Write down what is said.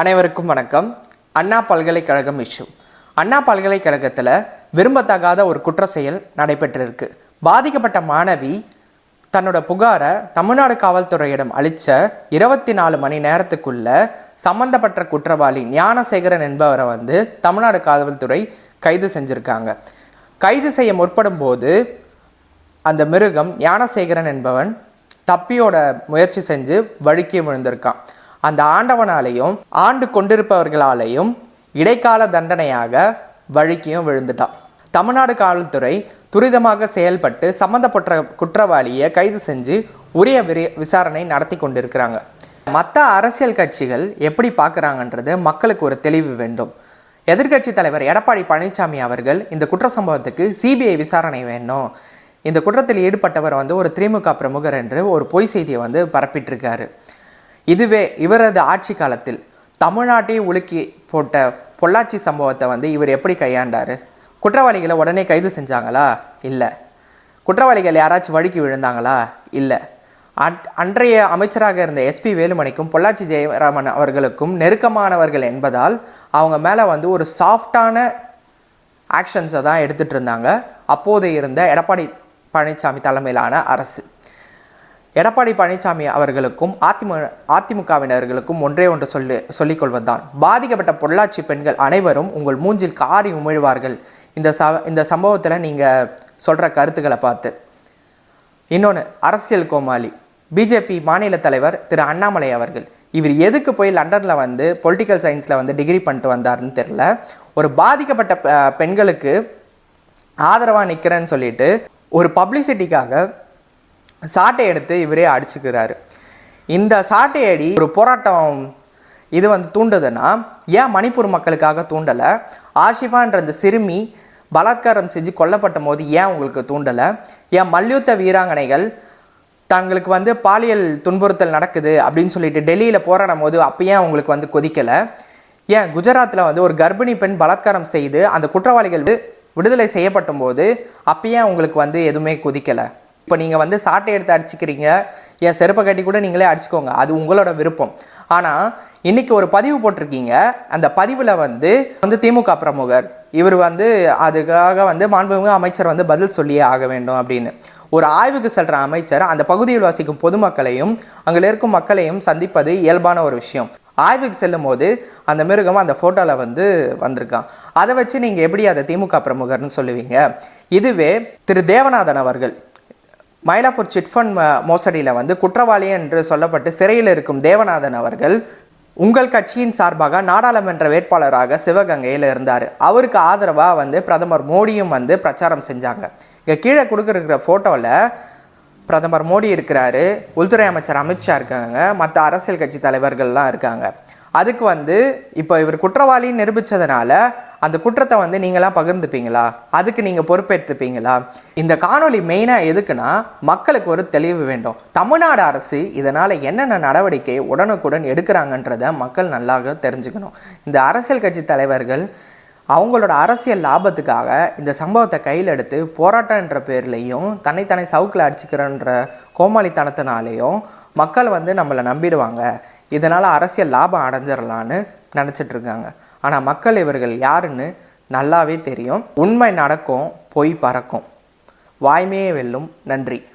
அனைவருக்கும் வணக்கம். அண்ணா பல்கலைக்கழகம் இஷ்யூ. அண்ணா பல்கலைக்கழகத்தில் விரும்பத்தகாத ஒரு குற்ற செயல் நடைபெற்றிருக்கு. பாதிக்கப்பட்ட மாணவி தன்னோட புகாரை தமிழ்நாடு காவல்துறையிடம் அளித்த இருபத்தி நாலு மணி நேரத்துக்குள்ள சம்பந்தப்பட்ட குற்றவாளி ஞானசேகரன் என்பவரை வந்து தமிழ்நாடு காவல்துறை கைது செஞ்சுருக்காங்க. கைது செய்ய முற்படும் போது அந்த மிருகம் ஞானசேகரன் என்பவன் தப்பியோட முயற்சி செஞ்சு வழுக்கி விழுந்திருக்கான். அந்த ஆண்டவனாலையும் ஆண்டு கொண்டிருப்பவர்களாலேயும் இடைக்கால தண்டனையாக வழுக்கியும் விழுந்துட்டான். தமிழ்நாடு காவல்துறை துரிதமாக செயல்பட்டு சம்பந்தப்பட்ட குற்றவாளியை கைது செஞ்சு உரிய விரி விசாரணை நடத்தி கொண்டிருக்கிறாங்க. மற்ற அரசியல் கட்சிகள் எப்படி பார்க்குறாங்கன்றது மக்களுக்கு ஒரு தெளிவு வேண்டும். எதிர்க்கட்சி தலைவர் எடப்பாடி பழனிசாமி அவர்கள் இந்த குற்ற சம்பவத்துக்கு சிபிஐ விசாரணை வேணும். இந்த குற்றத்தில் ஈடுபட்டவர் வந்து ஒரு திமுக பிரமுகர் என்று ஒரு பொய் செய்தியை வந்து பரப்பிட்டிருக்காரு. இதுவே இவரது ஆட்சி காலத்தில் தமிழ்நாட்டை உலுக்கி போட்ட பொள்ளாச்சி சம்பவத்தை வந்து இவர் எப்படி கையாண்டார்? குற்றவாளிகளை உடனே கைது செஞ்சாங்களா? இல்லை. குற்றவாளிகள் யாராச்சும் வழுக்கி விழுந்தாங்களா? இல்லை. அன்- அன்றைய அமைச்சராக இருந்த எஸ்பி வேலுமணிக்கும் பொள்ளாச்சி ஜெயராமன் அவர்களுக்கும் நெருக்கமானவர்கள் என்பதால் அவங்க மேலே வந்து ஒரு சாஃப்டான ஆக்ஷன்ஸை தான் எடுத்துகிட்டு இருந்தாங்க. அப்போது இருந்த எடப்பாடி பழனிசாமி தலைமையிலான அரசு. எடப்பாடி பழனிசாமி அவர்களுக்கும் அதிமு அதிமுகவினர்களுக்கும் ஒன்றே ஒன்று சொல்லி சொல்லிக்கொள்வதுதான். பாதிக்கப்பட்ட பொள்ளாச்சி பெண்கள் அனைவரும் உங்கள் மூஞ்சில் காரி உமிழ்வார்கள். இந்த ச இந்த சம்பவத்தில் நீங்கள் சொல்கிற கருத்துக்களை பார்த்து. இன்னொன்று அரசியல் கோமாளி. பிஜேபி மாநில தலைவர் திரு அண்ணாமலை அவர்கள் இவர் எதுக்கு போய் லண்டனில் வந்து பொலிட்டிக்கல் சயின்ஸில் வந்து டிகிரி பண்ணிட்டு வந்தாருன்னு தெரில ஒரு பாதிக்கப்பட்ட பெண்களுக்கு ஆதரவாக நிற்கிறேன்னு சொல்லிட்டு ஒரு பப்ளிசிட்டிக்காக சாட்டை எடுத்து இவரே அடிச்சுக்கிறாரு. இந்த சாட்டை அடி ஒரு போராட்டம் இது வந்து தூண்டுதுன்னா ஏன் மணிப்பூர் மக்களுக்காக தூண்டலை? ஆஷிஃபான்ற அந்த சிறுமி பலாத்காரம் செஞ்சு கொல்லப்பட்ட போது ஏன் உங்களுக்கு தூண்டலை? ஏன் மல்யுத்த வீராங்கனைகள் தங்களுக்கு வந்து பாலியல் துன்புறுத்தல் நடக்குது அப்படின்னு சொல்லிட்டு டெல்லியில் போராடும் போது அப்போ ஏன் உங்களுக்கு வந்து கொதிக்கலை? ஏன் குஜராத்தில் வந்து ஒரு கர்ப்பிணி பெண் பலாத்காரம் செய்து அந்த குற்றவாளிகள் விடுதலை செய்யப்பட்ட போது அப்போ ஏன் உங்களுக்கு வந்து எதுவுமே கொதிக்கலை? இப்போ நீங்கள் வந்து சாட்டை எடுத்து அடிச்சுக்கிறீங்க என் செருப்பை கட்டி கூட நீங்களே அடிச்சுக்கோங்க. அது உங்களோட விருப்பம். ஆனால் இன்றைக்கி ஒரு பதிவு போட்டிருக்கீங்க. அந்த பதிவில் வந்து வந்து திமுக பிரமுகர். இவர் வந்து அதுக்காக வந்து மாண்புமிகு அமைச்சர் வந்து பதில் சொல்லியே ஆக வேண்டும் அப்படின்னு. ஒரு ஆய்வுக்கு செல்கிற அமைச்சர் அந்த பகுதியில் வசிக்கும் பொதுமக்களையும் அங்கே இருக்கும் மக்களையும் சந்திப்பது இயல்பான ஒரு விஷயம். ஆய்வுக்கு செல்லும் போது அந்த மிருகம் அந்த ஃபோட்டோவில் வந்து வந்திருக்கான். அதை வச்சு நீங்கள் எப்படி அதை திமுக பிரமுகர்னு சொல்லுவீங்க? இதுவே திரு தேவநாதன் அவர்கள் மயிலாப்பூர் சிட்ஃபண்ட் மோசடியில் வந்து குற்றவாளி என்று சொல்லப்பட்டு சிறையில் இருக்கும் தேவநாதன் அவர்கள் உங்கள் கட்சியின் சார்பாக நாடாளுமன்ற வேட்பாளராக சிவகங்கையில் இருந்தார். அவருக்கு ஆதரவாக வந்து பிரதமர் மோடியும் வந்து பிரச்சாரம் செஞ்சாங்க. இங்கே கீழே கொடுக்குற ஃபோட்டோவில் பிரதமர் மோடி இருக்கிறாரு உள்துறை அமைச்சர் அமித்ஷா இருக்காங்க மற்ற அரசியல் கட்சி தலைவர்கள்லாம் இருக்காங்க. அதுக்கு வந்து இப்போ இவர் குற்றவாளின்னு நிரூபித்ததுனால அந்த குற்றத்தை வந்து நீங்களாம் பகிர்ந்துப்பீங்களா? அதுக்கு நீங்கள் பொறுப்பேற்றுப்பீங்களா? இந்த காணொளி மெயினாக எதுக்குன்னா மக்களுக்கு ஒரு தெளிவு வேண்டும். தமிழ்நாடு அரசு இதனால் என்னென்ன நடவடிக்கை உடனுக்குடன் எடுக்கிறாங்கன்றதை மக்கள் நல்லாக தெரிஞ்சுக்கணும். இந்த அரசியல் கட்சி தலைவர்கள் அவங்களோட அரசியல் லாபத்துக்காக இந்த சம்பவத்தை கையில் எடுத்து போராட்டன்ற பேர்லேயும் பேர்லையும் தன்னைத்தானே சவுக்கில் அடிச்சுக்கிறன்ற கோமாளித்தனத்தினாலேயும் மக்கள் வந்து நம்மளை நம்பிடுவாங்க. இதனால் அரசியல் லாபம் அடைஞ்சிடலான்னு நினச்சிட்டு இருக்காங்க ஆனால் மக்கள் இவர்கள் யாருன்னு நல்லாவே தெரியும். உண்மை நடக்கும் பொய் பறக்கும். வாய்மையே வெல்லும். நன்றி.